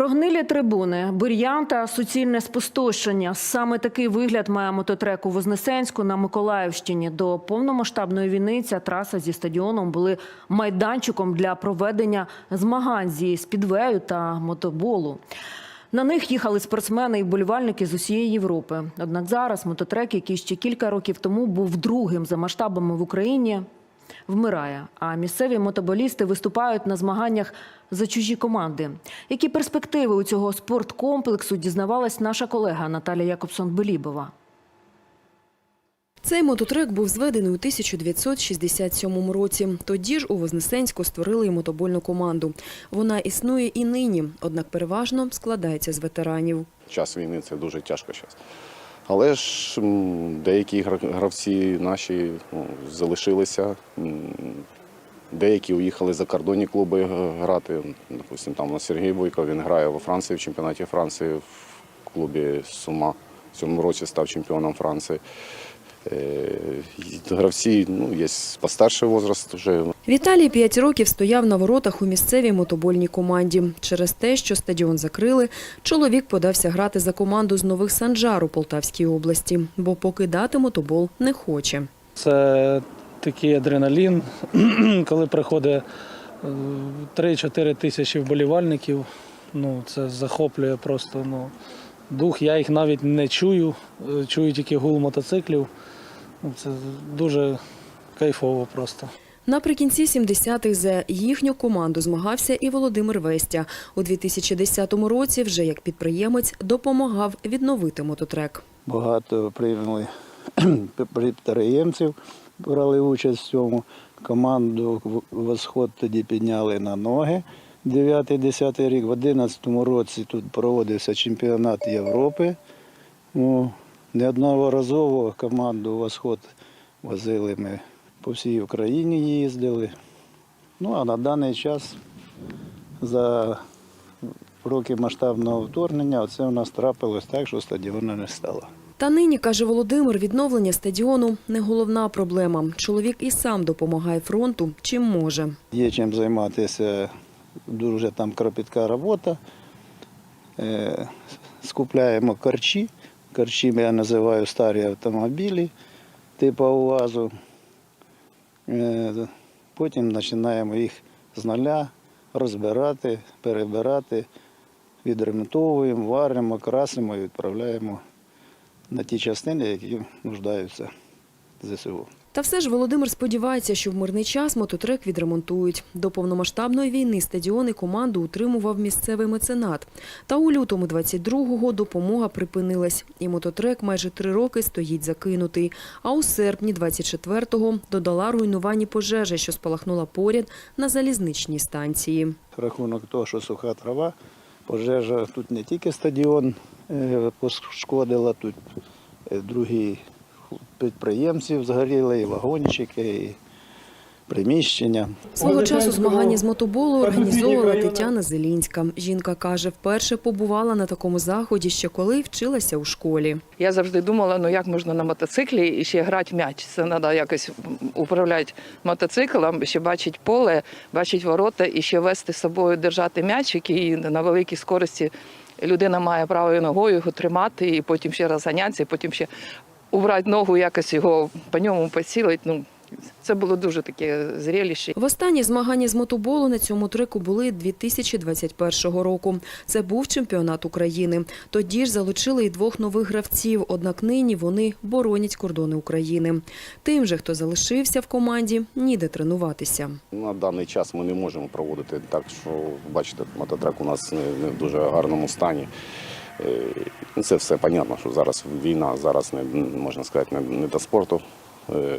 Прогнилі трибуни, бур'ян та суцільне спустошення. Саме такий вигляд має мототрек у Вознесенську на Миколаївщині. До повномасштабної війни ця траса зі стадіоном були майданчиком для проведення змагань зі спідвею та мотоболу. На них їхали спортсмени і вболівальники з усієї Європи. Однак зараз мототрек, який ще кілька років тому був другим за масштабами в Україні, вмирає. А місцеві мотоболісти виступають на змаганнях за чужі команди. Які перспективи у цього спорткомплексу дізнавалась наша колега Наталя Якобсон-Белібова. Цей мототрек був зведений у 1967 році. Тоді ж у Вознесенську створили й мотобольну команду. Вона існує і нині, однак переважно складається з ветеранів. час війни це дуже тяжко зараз. Але ж деякі гравці наші ну, залишилися, деякі уїхали за кордонні клуби грати. Допустим, там у нас Сергій Бойко, він грає во Франції в чемпіонаті Франції в клубі Сума. В цьому році став чемпіоном Франції. Е, Гравці, ну, є постарший возраст вже. Віталій п'ять років стояв на воротах у місцевій мотобольній команді. Через те, що стадіон закрили, чоловік подався грати за команду з Нових Санжар у Полтавській області, бо покидати мотобол не хоче. Це такий адреналін, коли приходить е, 3-4 тисячі вболівальників. Ну, це захоплює просто ну, дух. Я їх навіть не чую, е, чую тільки гул мотоциклів. Ну, це дуже кайфово просто. Наприкінці 70-х за їхню команду змагався і Володимир Вестя. У 2010 році вже як підприємець допомагав відновити мототрек. Багато прийняли підприємців, брали участь в цьому. Команду «Восход» тоді підняли на ноги. 9-10 рік, в 2011 році тут проводився чемпіонат Європи. Ну, неодноразово команду «Восход» возили ми по всій Україні їздили. Ну а на даний час за роки масштабного вторгнення оце у нас трапилось так, що стадіону не стало. Та нині, каже Володимир, відновлення стадіону не головна проблема. Чоловік і сам допомагає фронту, чим може. Є чим займатися, дуже там кропітка робота. Е, Скупляємо корчі. Корчі я називаю старі автомобілі типу УАЗу. Е, Потім починаємо їх з нуля розбирати, перебирати, відремонтовуємо, варимо, красимо і відправляємо на ті частини, які нуждаються ЗСУ. Та все ж Володимир сподівається, що в мирний час мототрек відремонтують. До повномасштабної війни стадіон і команду утримував місцевий меценат. Та у лютому 22-го допомога припинилась, і мототрек майже три роки стоїть закинутий. А у серпні 24-го додала руйнуванні пожежі, що спалахнула поряд на залізничній станції. рахунок того, що суха трава, пожежа тут не тільки стадіон е, пошкодила, тут е, другі підприємці згоріли, і вагончики, і приміщення. Свого часу змагання з мотоболу організовувала Тетяна Зелінська. Жінка каже, вперше побувала на такому заході ще коли вчилася у школі. Я завжди думала, ну як можна на мотоциклі і ще грати м'яч. Це треба якось управляти мотоциклом, ще бачити поле, бачити ворота і ще вести з собою держати м'яч, який на великій скорості людина має правою ногою його тримати, і потім ще розганятися, і потім ще убрати ногу, якось його по ньому поцілити. Ну, це було дуже таке зрелище. Востанні змагання з мотоболу на цьому треку були 2021 року. Це був чемпіонат України. Тоді ж залучили й двох нових гравців, однак нині вони боронять кордони України. Тим же, хто залишився в команді, ніде тренуватися. На даний час ми не можемо проводити так, що бачите, мототрек у нас не в дуже гарному стані. Е, Це все понятно, що зараз війна, зараз не можна сказати, не, не до спорту е,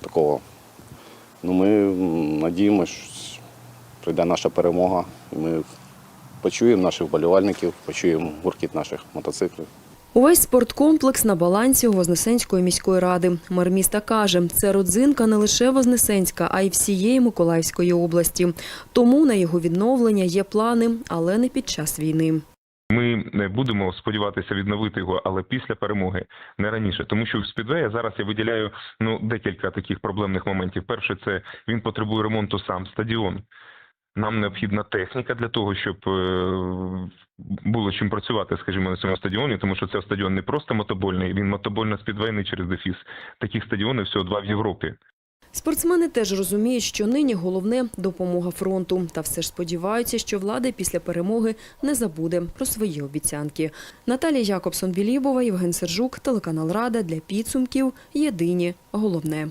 такого. Ну, ми надіємося, що прийде наша перемога, ми почуємо наших вболівальників, почуємо гуркіт наших мотоциклів. Увесь спорткомплекс на балансі у Вознесенської міської ради. Мер міста каже, це родзинка не лише Вознесенська, а й всієї Миколаївської області. Тому на його відновлення є плани, але не під час війни. Ми будемо сподіватися відновити його, але після перемоги не раніше. Тому що в спідвея зараз я виділяю ну декілька таких проблемних моментів. Перше, це він потребує ремонту сам стадіон. Нам необхідна техніка для того, щоб е, було чим працювати, скажімо, на цьому стадіоні, тому що це стадіон не просто мотобольний, він мотобольно спідвейний через дефіс. Таких стадіонів всього два в Європі. Спортсмени теж розуміють, що нині головне – допомога фронту. Та все ж сподіваються, що влада після перемоги не забуде про свої обіцянки. Наталія Якобсон-Білібова, Євген Сержук, телеканал Рада для підсумків. Єдині головне.